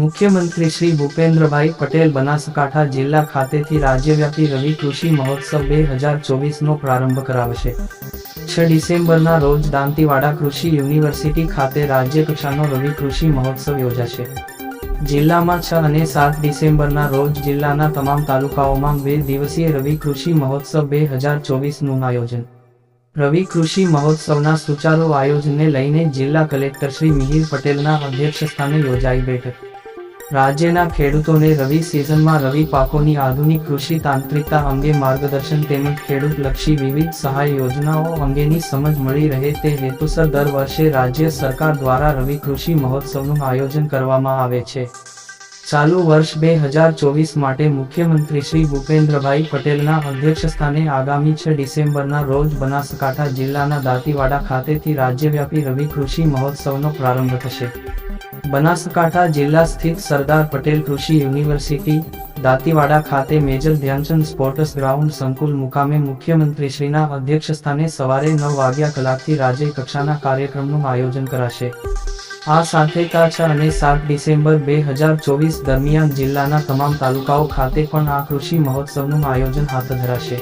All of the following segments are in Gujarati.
મુખ્યમંત્રી શ્રી ભૂપેન્દ્રભાઈ પટેલ બનાસકાંઠા જિલ્લા ખાતેથી રાજ્યવ્યાપી રવિ કૃષિ મહોત્સવ બે હજાર ચોવીસનો પ્રારંભ કરાવશે. છ ડિસેમ્બરના રોજ દાંતીવાડા કૃષિ યુનિવર્સિટી ખાતે રાજ્ય કક્ષાનો રવિ કૃષિ મહોત્સવ યોજાશે. જિલ્લામાં છ અને સાત ડિસેમ્બરના રોજ જિલ્લાના તમામ તાલુકાઓમાં બે દિવસીય રવિ કૃષિ મહોત્સવ બે હજાર ચોવીસનું આયોજન. રવિ કૃષિ મહોત્સવના સુચારુ આયોજનને લઈને જિલ્લા કલેક્ટર શ્રી મિહિર પટેલના અધ્યક્ષસ્થાને યોજાઈ બેઠક. રાજ્યના ખેડૂતોને રવિ સિઝનમાં રવિ પાકોની આધુનિક કૃષિ તાંત્રિકતા અંગે માર્ગદર્શન તેમજ ખેડૂતલક્ષી વિવિધ સહાય યોજનાઓ અંગેની સમજ મળી રહે તે હેતુસર દર વર્ષે રાજ્ય સરકાર દ્વારા રવિ કૃષિ મહોત્સવનું આયોજન કરવામાં આવે છે. ચાલુ વર્ષ બે હજાર ચોવીસ માટે મુખ્યમંત્રી શ્રી ભૂપેન્દ્રભાઈ પટેલના અધ્યક્ષસ્થાને આગામી છ ડિસેમ્બરના રોજ બનાસકાંઠા જિલ્લાના દાંતીવાડા ખાતેથી રાજ્યવ્યાપી રવિ કૃષિ મહોત્સવનો પ્રારંભ થશે. બનાસકાંઠા જિલ્લા સ્થિત સરદાર પટેલ કૃષિ યુનિવર્સિટી, દાંતીવાડા ખાતે મેજર ધ્યાનચંદ સ્પોર્ટ્સ ગ્રાઉન્ડ સંકુલ મુકામે મુખ્યમંત્રીશ્રીના અધ્યક્ષસ્થાને સવારે નવ વાગ્યા કલાકથી રાજ્ય કક્ષાના કાર્યક્રમનું આયોજન કરાશે. આ સાથે તા છ અને સાત ડિસેમ્બર બે હજાર ચોવીસ દરમિયાન જિલ્લાના તમામ તાલુકાઓ ખાતે પણ આ કૃષિ મહોત્સવનું આયોજન હાથ ધરાશે.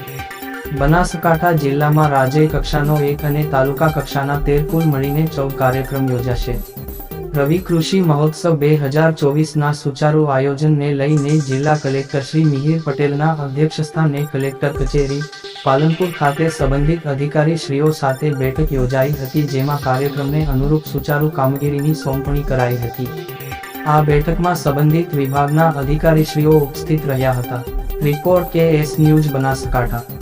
બનાસકાંઠા જિલ્લામાં રાજ્ય કક્ષાનો એક અને તાલુકા કક્ષાના તેર કુલ મળીને ચૌદ કાર્યક્રમ યોજાશે. રવિ કૃષિ મહોત્સવ બે હજાર ચોવીસના સુચારુ આયોજનને લઈને જિલ્લા કલેક્ટર શ્રી મિહિર પટેલના અધ્યક્ષસ્થાને કલેક્ટર કચેરી, પાલનપુર ખાતે સંબંધિત અધિકારી શ્રીઓ સાથે બેઠક યોજાઈ હતી જેમાં કાર્યક્રમને અનુરૂપ સુચારુ કામગીરીની સોંપણી કરાઈ હતી. આ બેઠકમાં સંબંધિત વિભાગના અધિકારીશ્રીઓ ઉપસ્થિત રહ્યા હતા. રિપોર્ટ કે એસ ન્યૂઝ બનાસકાંઠા.